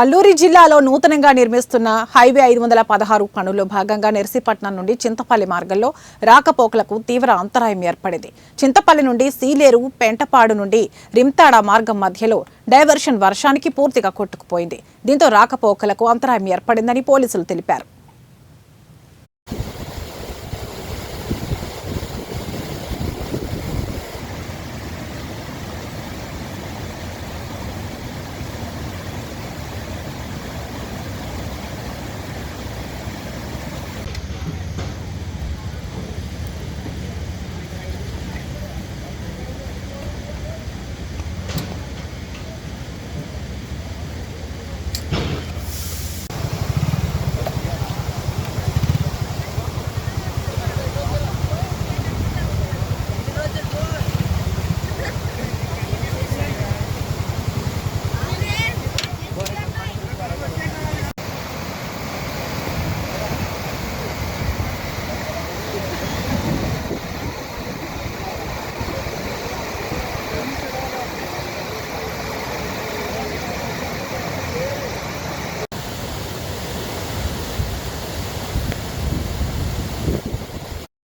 అల్లూరి జిల్లాలో నూతనంగా నిర్మిస్తున్న హైవే ఐదు వందల పదహారు పనుల్లో భాగంగా నర్సీపట్నం నుండి చింతపల్లి మార్గంలో రాకపోకలకు తీవ్ర అంతరాయం ఏర్పడింది. చింతపల్లి నుండి సీలేరు పెంటపాడు నుండి రింతాడ మార్గం మధ్యలో డైవర్షన్ వర్షానికి పూర్తిగా కొట్టుకుపోయింది. దీంతో రాకపోకలకు అంతరాయం ఏర్పడిందని పోలీసులు తెలిపారు.